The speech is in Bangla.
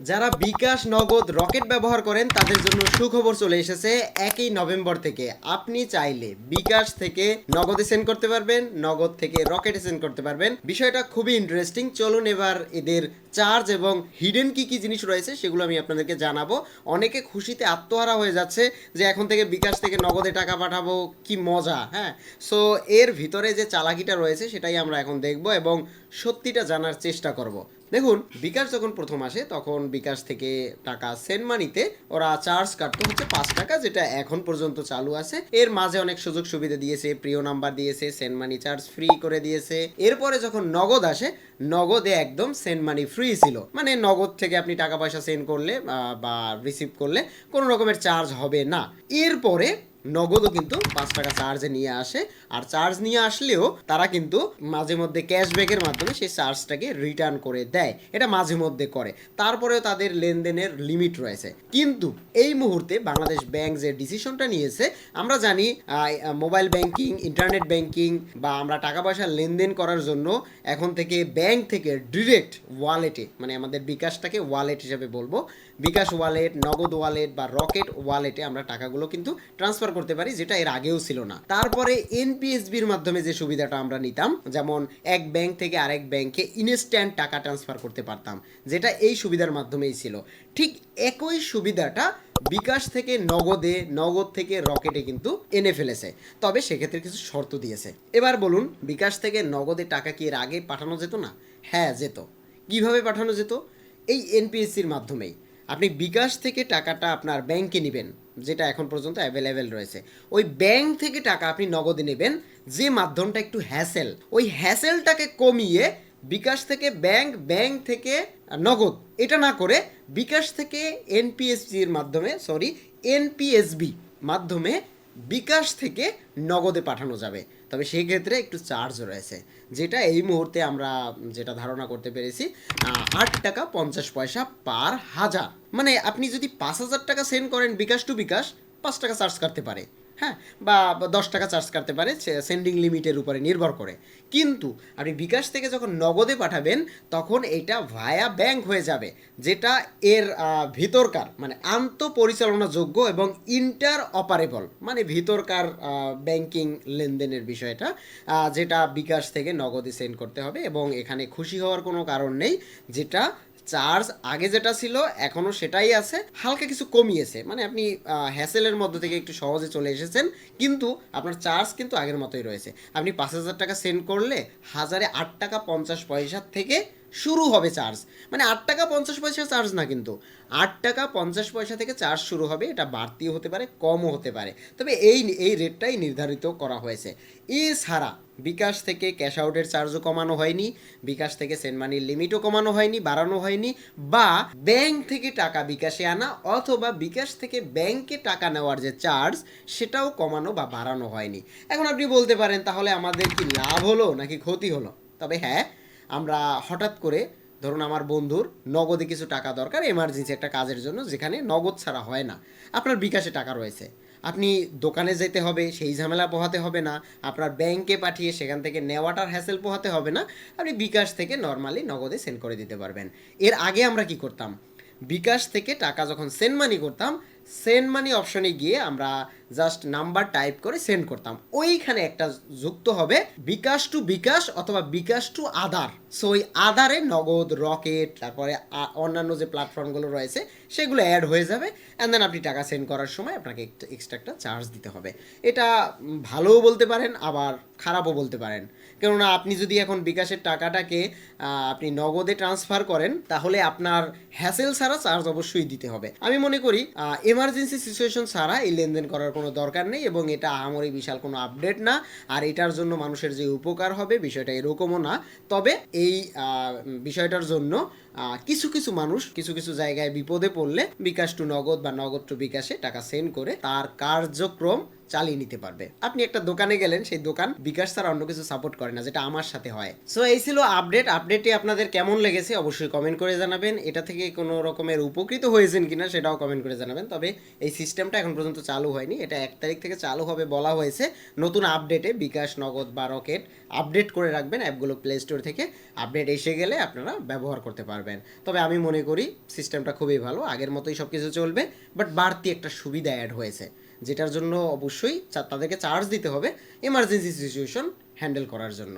যারা বিকাশ নগদ রকেট ব্যবহার করেন, তাদের জন্য সুখবর চলে এসেছে একই নভেম্বর থেকে। আপনি চাইলে বিকাশ থেকে নগদে সেন্ড করতে পারবেন, নগদ থেকে রকেটে সেন্ড করতে পারবেন। বিষয়টা খুবই ইন্টারেস্টিং চলুন এবার এদের চার্জ এবং হিডেন কি কি জিনিস রয়েছে সেগুলো আমি আপনাদেরকে জানাব। অনেকে খুশিতে আত্মহারা হয়ে যাচ্ছে যে এখন থেকে বিকাশ থেকে নগদে টাকা পাঠাবো, কি মজা হ্যাঁ? সো এর ভিতরে যে চালাকিটা রয়েছে সেটাই আমরা এখন দেখব এবং সত্যিটা জানার চেষ্টা করব। দেখুন, বিকাশ যখন প্রথম আসে, তখন বিকাশ থেকে টাকা সেন্ড মানিতে ওরা চার্জ কাটতো হচ্ছে পাঁচ টাকা, যেটা এখন পর্যন্ত চালু আছে। এর মাঝে অনেক সুযোগ সুবিধা দিয়েছে, প্রিয় নাম্বার দিয়েছে সেন্ড মানি চার্জ ফ্রি করে দিয়েছে। এরপরে যখন নগদ আসে নগদে একদম সেন্ড মানি ফ্রি ছিল। মানে নগদ থেকে আপনি টাকা পয়সা সেন্ড করলে বা রিসিভ করলে কোনো রকমের চার্জ হবে না। এরপরে নগদও কিন্তু পাঁচ টাকা চার্জে নিয়ে আসে। আর চার্জ নিয়ে আসলেও তারা কিন্তু মাঝে মধ্যে ক্যাশব্যাকের মাধ্যমে সেই চার্জটাকে রিটার্ন করে দেয়। এটা মাঝে মধ্যে করে। তারপরেও তাদের লেনদেনের লিমিট রয়েছে। কিন্তু এই মুহূর্তে বাংলাদেশ ব্যাংক যে ডিসিশনটা নিয়েছে, আমরা জানি মোবাইল ব্যাংকিং ইন্টারনেট ব্যাংকিং বা আমরা টাকা পয়সা লেনদেন করার জন্য এখন থেকে ব্যাংক থেকে ডিরেক্ট ওয়ালেটে মানে আমাদের বিকাশটাকে ওয়ালেট হিসেবে বলব, বিকাশ ওয়ালেট নগদ ওয়ালেট বা রকেট ওয়ালেটে আমরা টাকাগুলো কিন্তু ট্রান্সফার করতে পারি, যেটা এর আগেও ছিল না। তারপরে এনপিএসবির মাধ্যমে যে সুবিধাটা আমরা নিতাম, যেমন এক ব্যাংক থেকে আরেক ব্যাংকে ইনস্ট্যান্ট টাকা ট্রান্সফার করতে পারতাম, যেটা এই সুবিধার মাধ্যমেই ছিল। ঠিক একই সুবিধাটা বিকাশ থেকে নগদে, নগদ থেকে রকেটে কিন্তু এনে ফেলেছে। তবে সেক্ষেত্রে কিছু শর্ত দিয়েছে। এবার বলুন, বিকাশ থেকে নগদে টাকা কি এর আগে পাঠানো যেত না? হ্যাঁ যেত। কীভাবে পাঠানো যেত? এই এনপিএসসির মাধ্যমেই। আপনি বিকাশ থেকে টাকাটা আপনার ব্যাংকে নেবেন, যেটা এখন পর্যন্ত অ্যাভেলেবেল রয়েছে। ওই ব্যাংক থেকে টাকা আপনি নগদে নেবেন, যে মাধ্যমটা একটু হ্যাসেল ওই হ্যাসেলটাকে কমিয়ে বিকাশ থেকে ব্যাংক ব্যাংক থেকে নগদ, এটা না করে বিকাশ থেকে এনপিএসবির মাধ্যমে সরি এনপিএসবি মাধ্যমে বিকাশ থেকে নগদে পাঠানো যাবে। তবে সেই ক্ষেত্রে একটু চার্জ রয়েছে। যেটা এই মুহূর্তে আমরা যেটা ধারণা করতে পেরেছি আট টাকা পঞ্চাশ পয়সা পার হাজার। মানে আপনি যদি পাঁচ হাজার টাকা সেন্ড করেন বিকাশ টু বিকাশ, পাঁচ টাকা চার্জ কাটতে পারে। হ্যাঁ বা দশ টাকা চার্জ কাটতে পারে সেন্ডিং লিমিটের উপরে নির্ভর করে। কিন্তু আপনি বিকাশ থেকে যখন নগদে পাঠাবেন, তখন এটা ভায়া ব্যাংক হয়ে যাবে, যেটা এর ভিতরকার মানে আন্তঃপরিচালনাযোগ্য এবং ইন্টার অপারেবল মানে ভিতরকার ব্যাংকিং লেনদেনের বিষয়টা যেটা বিকাশ থেকে নগদে সেন্ড করতে হবে এবং এখানে খুশি হওয়ার কোনো কারণ নেই, যেটা চার্জ আগে যেটা ছিল, এখনও সেটাই আছে। হালকা কিছু কমিয়েছে। মানে আপনি হ্যাসেলের মধ্যে থেকে একটু সহজে চলে এসেছেন। কিন্তু আপনার চার্জ কিন্তু আগের মতোই রয়েছে। আপনি পাঁচ হাজার টাকা সেন্ড করলে হাজারে আট টাকা পঞ্চাশ পয়সার থেকে শুরু হবে চার্জ। মানে আট টাকা পঞ্চাশ পয়সা চার্জ না কিন্তু। আট টাকা পঞ্চাশ পয়সা থেকে চার্জ শুরু হবে, এটা বাড়তিও হতে পারে, কমও হতে পারে। তবে এই এই রেটটাই নির্ধারিত করা হয়েছে। এছাড়া বিকাশ থেকে ক্যাশ আউটের চার্জও কমানো হয়নি, বিকাশ থেকে সেন্ড মানির লিমিটও কমানো হয়নি, বাড়ানো হয়নি, বা ব্যাংক থেকে টাকা বিকাশে আনা অথবা বিকাশ থেকে ব্যাংকে টাকা নেওয়ার যে চার্জ সেটাও কমানো বা বাড়ানো হয়নি। এখন আপনি বলতে পারেন, তাহলে আমাদের কি লাভ হলো নাকি ক্ষতি হলো? তবে হ্যাঁ আমরা হঠাৎ করে, ধরুন আমার বন্ধুর নগদে কিছু টাকা দরকার এমার্জেন্সি একটা কাজের জন্য, যেখানে নগদ ছাড়া হয় না। আপনার বিকাশে টাকা রয়েছে। আপনি দোকানে যেতে হবে, সেই ঝামেলা পোহাতে হবে না। আপনার ব্যাংকে পাঠিয়ে সেখান থেকে নেওয়াটার হ্যাসেল পোহাতে হবে না। আপনি বিকাশ থেকে নর্মালি নগদে সেন্ড করে দিতে পারবেন। এর আগে আমরা কি করতাম? বিকাশ থেকে টাকা যখন সেন্ড মানি করতাম সেন্ড মানি অপশনে গিয়ে আমরা জাস্ট নাম্বার টাইপ করে সেন্ড করতাম। ওইখানে একটা যুক্ত হবে বিকাশ টু বিকাশ অথবা বিকাশ টু আধার সো ওই আধারে নগদ, রকেট, তারপরে অন্যান্য যে প্ল্যাটফর্মগুলো রয়েছে, সেগুলো অ্যাড হয়ে যাবে। অ্যান্ড দেন আপনি টাকা সেন্ড করার সময় আপনাকে একটু এক্সট্রা একটা চার্জ দিতে হবে। এটা ভালোও বলতে পারেন, আবার খারাপও বলতে পারেন। কেননা আপনি যদি এখন বিকাশের টাকাটাকে আপনি নগদে ট্রান্সফার করেন, তাহলে আপনার হ্যাসেল ছাড়া চার্জ অবশ্যই দিতে হবে। আমি মনে করি এমার্জেন্সি সিচুয়েশন ছাড়া এই লেনদেন করার কোনো দরকার নেই এবং এটা আহামরি বিশাল কোনো আপডেট না। আর এটার জন্য মানুষের যে উপকার হবে বিষয়টা এরকমও না। তবে এই বিষয়টার জন্য কিছু কিছু মানুষ কিছু কিছু জায়গায় বিপদে পড়লে বিকাশ টু নগদ বা নগদ টু বিকাশে টাকা সেন্ড করে তার কার্যক্রম চালিয়ে নিতে পারবে। আপনি একটা দোকানে গেলেন, সেই দোকান বিকাশ ছাড়া অন্য কিছু সাপোর্ট করে না, যেটা আমার সাথে হয়। সো এই ছিল আপডেট আপডেটটি আপনাদের কেমন লেগেছে অবশ্যই কমেন্ট করে জানাবেন। এটা থেকে কোনো রকমের উপকৃত হয়েছেন কিনা সেটাও কমেন্ট করে জানাবেন। তবে এই সিস্টেমটা এখন পর্যন্ত চালু হয়নি। এটা এক তারিখ থেকে চালু হবে বলা হয়েছে। নতুন আপডেটে বিকাশ নগদ বা রকেট আপডেট করে রাখবেন অ্যাপগুলো প্লে স্টোর থেকে। আপডেট এসে গেলে আপনারা ব্যবহার করতে পারবেন। তবে আমি মনে করি সিস্টেমটা খুবই ভালো, আগের মতোই সব কিছু চলবে, বাট বাড়তি একটা সুবিধা অ্যাড হয়েছে, যেটার জন্য অবশ্যই তাদেরকে চার্জ দিতে হবে এমার্জেন্সি সিচুয়েশন হ্যান্ডেল করার জন্য।